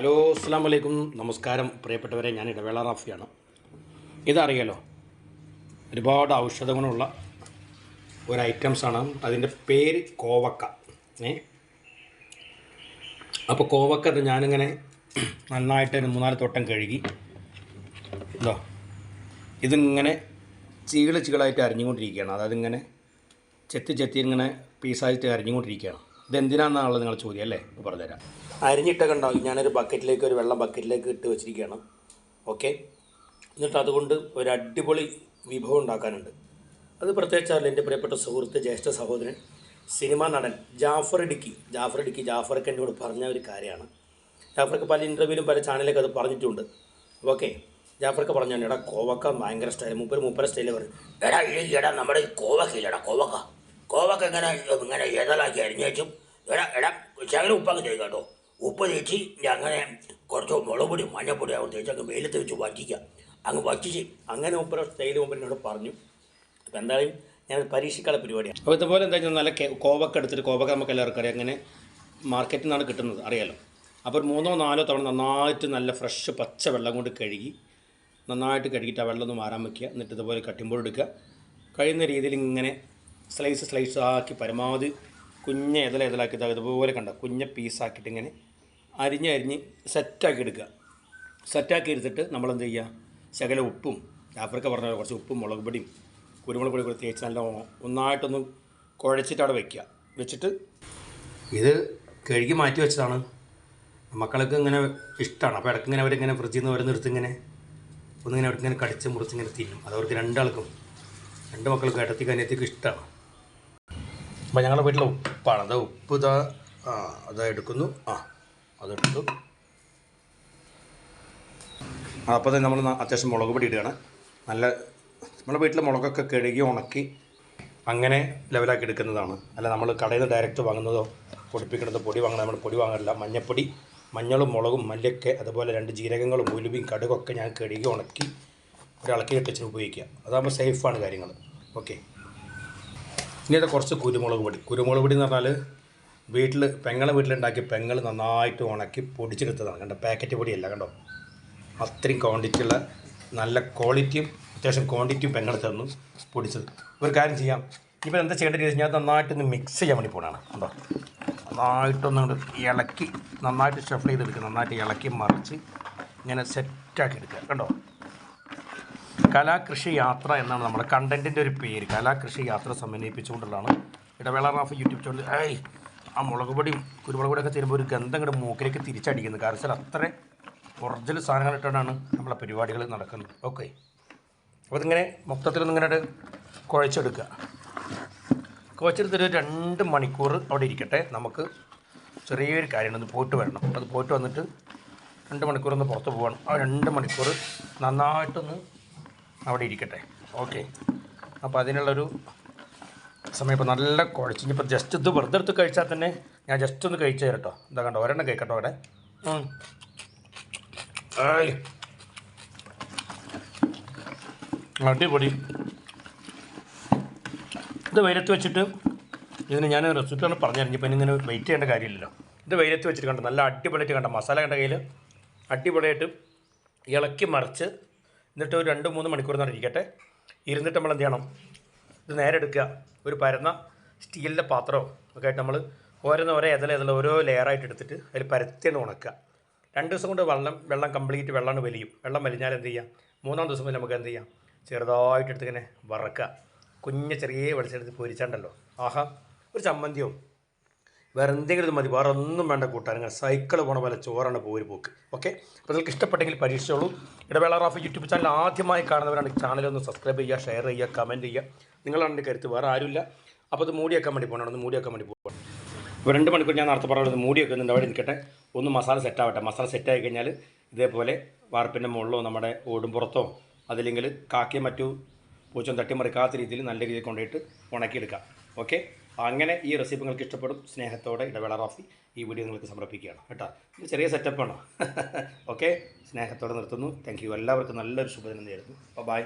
Hello അസ്സാം വലൈക്കും നമസ്കാരം പ്രിയപ്പെട്ടവരെ ഞാൻ ഇടവേള റാഫിയാണ്. ഇതറിയാലോ ഒരുപാട് ഔഷധ ഗുണമുള്ള ഒരു ഐറ്റംസാണ് അതിന്റെ പേര് കോവക്ക. ഏ? അപ്പോൾ കോവക്ക ഞാനിങ്ങനെ നന്നായിട്ട് ഒരു മൂന്നാൽ തോട്ടം കഴുകി ഇതോ ഇതിങ്ങനെ ചീകൾ ചീകളായിട്ട് അരിഞ്ഞുകൊണ്ടിരിക്കുകയാണ്. അതായത് ഇങ്ങനെ ചെത്തി ചെത്തി ഇങ്ങനെ പീസായിട്ട് അരിഞ്ഞുകൊണ്ടിരിക്കുകയാണ്. ഇതെന്തിനാണെന്നാണുള്ളത് നിങ്ങൾ ചോദ്യം അല്ലേ? ഇപ്പോൾ പറഞ്ഞുതരാം. അരിഞ്ഞിട്ടൊക്കെ ഉണ്ടാവും ഞാനൊരു ബക്കറ്റിലേക്ക് ഒരു വെള്ളം ബക്കറ്റിലേക്ക് ഇട്ട് വെച്ചിരിക്കുകയാണ്. ഓക്കെ എന്നിട്ട് അതുകൊണ്ട് ഒരു അടിപൊളി വിഭവം ഉണ്ടാക്കാനുണ്ട്. അത് പ്രത്യേകിച്ചല്ല എന്റെ പ്രിയപ്പെട്ട സുഹൃത്ത് ജ്യേഷ്ഠ സഹോദരൻ സിനിമാ നടൻ ജാഫർ ഇടുക്കി. ജാഫർ ഇടുക്കി ജാഫർക്ക് എന്നോട് പറഞ്ഞ ഒരു കാര്യമാണ്. ജാഫർക്ക് പല ഇന്റർവ്യൂവിലും പല ചാനലിലൊക്കെ അത് പറഞ്ഞിട്ടുണ്ട്. ഓക്കെ ജാഫർക്ക് പറഞ്ഞു എടാ കോവക്ക ഭയങ്കര സ്റ്റൈൽ മൂപ്പര് മൂപ്പര സ്റ്റൈലിൽ പറഞ്ഞു. എടാ എടാ നമ്മുടെ കോവക്ക കോവക്കയില്ലടാ കോവക്ക. കോവക്ക ഇങ്ങനെ ഇങ്ങനെ ഏതലാക്കി അരിഞ്ഞു വെച്ചും? എടാ എടാ ശകലം ഉപ്പൊക്കെ തേക്കുക കേട്ടോ. ഉപ്പ് തേച്ച് അങ്ങനെ കുറച്ച് മുളക് പൊടി മഞ്ഞപ്പൊടി അവിടെ തേച്ച് അങ്ങ് വെയിലത്ത് വെച്ച് വറ്റിക്കുക അങ്ങ് വറ്റിച്ച് അങ്ങനെ സ്റ്റൈൽ മൂപ്പർ എന്നോട് പറഞ്ഞു. അപ്പോൾ എന്തായാലും ഞാൻ പരീക്ഷിക്കാനുള്ള പരിപാടിയാണ്. അപ്പോൾ ഇതുപോലെ എന്താ വെച്ചാൽ നല്ല കോവക്ക എടുത്തിട്ട് കോവക്ക നമുക്ക് എല്ലാവർക്കും അറിയാം. അങ്ങനെ മാർക്കറ്റിൽ നിന്നാണ് കിട്ടുന്നത് അറിയാലോ. അപ്പോൾ മൂന്നോ നാലോ തവണ നന്നായിട്ട് നല്ല ഫ്രഷ് പച്ച വെള്ളം കൊണ്ട് കഴുകി നന്നായിട്ട് കഴുകിയിട്ട് ആ വെള്ളം ഒന്ന് മാറാൻ വയ്ക്കുക എന്നിട്ട് ഇതുപോലെ കട്ടിമ്പോൾ എടുക്കുക. കഴിയുന്ന രീതിയിൽ ഇങ്ങനെ സ്ലൈസ് സ്ലൈസ് ആക്കി പരമാവധി കുഞ്ഞ ഇതല ഇതലാക്കി ഇതാ ഇതുപോലെ കണ്ട? കുഞ്ഞ പീസാക്കിയിട്ട് ഇങ്ങനെ അരിഞ്ഞ് അരിഞ്ഞ് സെറ്റാക്കി എടുക്കുക. സെറ്റാക്കി എടുത്തിട്ട് നമ്മൾ എന്ത് ചെയ്യുക? ശകല ഉപ്പും ആഫ്രിക്ക പറഞ്ഞ കുറച്ച് ഉപ്പും മുളക് പൊടിയും കുരുമുളക് പൊടി കൂടി തേച്ച് നല്ല ഒന്നായിട്ടൊന്ന് കുഴച്ചിട്ട് അവിടെ വെക്കുക. വെച്ചിട്ട് ഇത് കഴുകി മാറ്റി വെച്ചതാണ്. മക്കൾക്ക് ഇങ്ങനെ ഇഷ്ടമാണ് അപ്പോൾ ഇടയ്ക്ക് ഇങ്ങനെ അവരിങ്ങനെ ഫ്രിഡ്ജിൽ നിന്ന് വരെ ഇങ്ങനെ ഒന്നിങ്ങനെ അവർക്ക് ഇങ്ങനെ കടിച്ച് മുറിച്ച് ഇങ്ങനെ തിന്നും. അത് അവർക്ക് രണ്ടാൾക്കും രണ്ട് മക്കൾക്കും ഇടത്തേക്ക് അനിയത്തേക്ക് ഇഷ്ടമാണ് അപ്പോൾ ഞങ്ങളുടെ വീട്ടിലെ ഉപ്പാണ് അത് ഉപ്പ് ഇതാ ആ അത് എടുക്കുന്നു. ആ അതെടുത്തു. അപ്പോൾ തന്നെ നമ്മൾ അത്യാവശ്യം മുളക് പൊടി ഇടുകയാണ്. നല്ല നമ്മുടെ വീട്ടിലെ മുളകൊക്കെ കഴുകി ഉണക്കി അങ്ങനെ ലെവലാക്കി എടുക്കുന്നതാണ്. അല്ല നമ്മൾ കടയിൽ നിന്ന് ഡയറക്റ്റ് വാങ്ങുന്നതോ പൊടിപ്പിക്കുന്നതോ പൊടി വാങ്ങുന്നത് നമ്മൾ പൊടി വാങ്ങാറില്ല. മഞ്ഞപ്പൊടി മഞ്ഞളും മുളകും മല്ലിയൊക്കെ അതുപോലെ രണ്ട് ജീരകങ്ങളും ഉലുവയും കടുകൊക്കെ ഞാൻ കഴുകി ഉണക്കി ഒരിളക്കി വെച്ച് ഉപയോഗിക്കുക. അതാകുമ്പോൾ സേഫാണ് കാര്യങ്ങൾ ഓക്കെ അത് കുറച്ച് കുരുമുളക് പൊടി. കുരുമുളക് പൊടി എന്ന് പറഞ്ഞാൽ വീട്ടിൽ പെങ്ങളെ വീട്ടിലുണ്ടാക്കി പെങ്ങൾ നന്നായിട്ട് ഉണക്കി പൊടിച്ചെടുത്തതാണ്. കണ്ടോ? പാക്കറ്റ് പൊടിയല്ല കണ്ടോ? അത്രയും ക്വാണ്ടിറ്റിയുള്ള നല്ല ക്വാളിറ്റിയും അത്യാവശ്യം ക്വാണ്ടിറ്റിയും പെങ്ങൾ തന്നു പൊടിച്ചത്. ഒരു കാര്യം ചെയ്യാം. ഇപ്പോൾ എന്താ ചെയ്യേണ്ടത് ചോദിച്ചാൽ ഞാൻ നന്നായിട്ടൊന്ന് മിക്സ് ചെയ്യാൻ വേണ്ടി പോകണതാണ് കണ്ടോ? നന്നായിട്ടൊന്ന് അങ്ങോട്ട് ഇളക്കി നന്നായിട്ട് ഷഫിൾ ചെയ്തെടുക്കുക. നന്നായിട്ട് ഇളക്കി മറിച്ച് ഇങ്ങനെ സെറ്റാക്കി എടുക്കുക. കണ്ടോ? കലാകൃഷി യാത്ര എന്നാണ് നമ്മുടെ കണ്ടന്റിന്റെ ഒരു പേര്. കലാകൃഷി യാത്ര സമന്വയിപ്പിച്ചുകൊണ്ടുള്ളതാണ് ഇടവേള റാഫ് യൂട്യൂബ് ചാനൽ. ഏയ് ആ മുളക് പൊടിയും കുരുമുളക് പൊടിയൊക്കെ തരുമ്പോൾ ഒരു ഗന്ധം ഇങ്ങോട്ട് മൂക്കിലേക്ക് തിരിച്ചടിക്കുന്നത് കാരണം വെച്ചാൽ അത്ര ഒറിജിനൽ സാധനങ്ങൾ ഇട്ടാണ് നമ്മളെ പരിപാടികൾ നടക്കുന്നത്. ഓക്കെ അപ്പോൾ ഇതിങ്ങനെ മൊത്തത്തിൽ ഒന്നിങ്ങനെ കുഴച്ചെടുക്കുക. കുഴച്ചെടുത്തൊരു രണ്ട് മണിക്കൂർ അവിടെ ഇരിക്കട്ടെ. നമുക്ക് ചെറിയൊരു കാര്യമാണ് ഒന്ന് പോയിട്ട് വരണം. അത് പോയിട്ട് വന്നിട്ട് രണ്ട് മണിക്കൂർ ഒന്ന് പുറത്ത് പോകണം. ആ രണ്ട് മണിക്കൂർ നന്നായിട്ടൊന്ന് അവിടെ ഇരിക്കട്ടെ. ഓക്കെ അപ്പോൾ അതിനുള്ളൊരു സമയം ഇപ്പോൾ നല്ല കുഴച്ച്. ഇനിയിപ്പോൾ ജസ്റ്റ് ഇത് വെറുതെ എടുത്ത് കഴിച്ചാൽ തന്നെ ഞാൻ ജസ്റ്റ് ഒന്ന് കഴിച്ചു തരാം കേട്ടോ എന്താ കണ്ടോ ഒരെണ്ണം കഴിക്കട്ടോ അവിടെ. അടിപൊളി. ഇത് വെയിലത്ത് വെച്ചിട്ട് ഇതിന് ഞാൻ റെസിപ്പിയാണ് പറഞ്ഞു ഇപ്പം ഇങ്ങനെ വെയിറ്റ് ചെയ്യേണ്ട കാര്യമില്ലല്ലോ. ഇത് വെയിലത്ത് വെച്ചിട്ട് കണ്ടോ നല്ല അടിപൊളിയായിട്ട് കണ്ടോ. മസാല കണ്ട കയ്യിൽ അടിപൊളിയായിട്ട് ഇളക്കി മറിച്ച് എന്നിട്ട് ഒരു രണ്ട് മൂന്ന് മണിക്കൂർ നേരം ഇരിക്കട്ടെ ഇരുന്നിട്ട് നമ്മൾ എന്ത് ചെയ്യണം? ഇത് നേരെ എടുക്കുക. ഒരു പരന്ന സ്റ്റീലിന്റെ പാത്രമോ ഒക്കെ ആയിട്ട് നമ്മൾ ഓരോന്ന് ഓരോ ഇതല ഇതല ഓരോ ലെയറായിട്ട് എടുത്തിട്ട് അതിൽ പരത്തിയാണ് ഉണക്കുക. രണ്ട് ദിവസം കൊണ്ട് വെള്ളം വെള്ളം കംപ്ലീറ്റ് വെള്ളമാണ് വലിയും. വെള്ളം വലിഞ്ഞാൽ എന്ത് ചെയ്യാം? മൂന്നാം ദിവസം മുതൽ നമുക്ക് എന്ത് ചെയ്യാം? ചെറുതായിട്ട് എടുത്തിങ്ങനെ വറക്കുക. കുഞ്ഞ ചെറിയ വെളിച്ചെടുത്ത് പൊരിച്ചാണ്ടല്ലോ. ആഹാ ഒരു ചമ്മന്തിയോ വേറെ എന്തെങ്കിലും മതി. വേറെ ഒന്നും വേണ്ട കൂട്ടാൻ സൈക്കിൾ പോണ പോലെ ചോറാണ് പോയി പോക്ക്. ഓക്കെ? അപ്പോൾ നിങ്ങൾക്ക് ഇഷ്ടപ്പെട്ടെങ്കിൽ പരീക്ഷിച്ചോളൂ. ഇടവേള റാഫ് യൂട്യൂബ് ചാനൽ ആദ്യമായി കാണുന്നവരാണ് ചാനൽ ഒന്ന് സബ്സ്ക്രൈബ് ചെയ്യുക ഷെയർ ചെയ്യുക കമന്റ് ചെയ്യുക. നിങ്ങളാണ് കരുത്ത്. വേറെ ആരുമില്ല. അപ്പോൾ അത് മൂടിയാക്കാൻ വേണ്ടി പോകണം. ഒന്ന് മൂടിയാക്കാൻ വേണ്ടി പോകണം. ഇപ്പോൾ രണ്ട് മണിക്കൂർ ഞാൻ നേരത്തെ പറയുന്നത് മൂടി വെക്കുന്നുണ്ട് അവിടെ നിൽക്കട്ടെ. ഒന്ന് മസാല സെറ്റാവട്ടെ മസാല സെറ്റായി കഴിഞ്ഞാൽ ഇതേപോലെ വാർപ്പിന്റെ മുകളിലോ നമ്മുടെ ഓടുംപുറത്തോ അതില്ലെങ്കിൽ കാക്കയും മറ്റു പൂച്ചം തട്ടിമറിക്കാത്ത രീതിയിൽ നല്ല രീതിയിൽ കൊണ്ടുപോയിട്ട് ഉണക്കിയെടുക്കാം. ഓക്കെ? അങ്ങനെ ഈ റെസിപ്പി നിങ്ങൾക്ക് ഇഷ്ടപ്പെടും. സ്നേഹത്തോടെ ഇടവേള റാഫി ഈ വീഡിയോ നിങ്ങൾക്ക് സമർപ്പിക്കുകയാണ് കേട്ടോ. ഇത് ചെറിയ സെറ്റപ്പാണ് ഓക്കെ സ്നേഹത്തോടെ നിർത്തുന്നു. താങ്ക് യു എല്ലാവർക്കും നല്ലൊരു ശുഭദിനം നേരുന്നു. ബൈ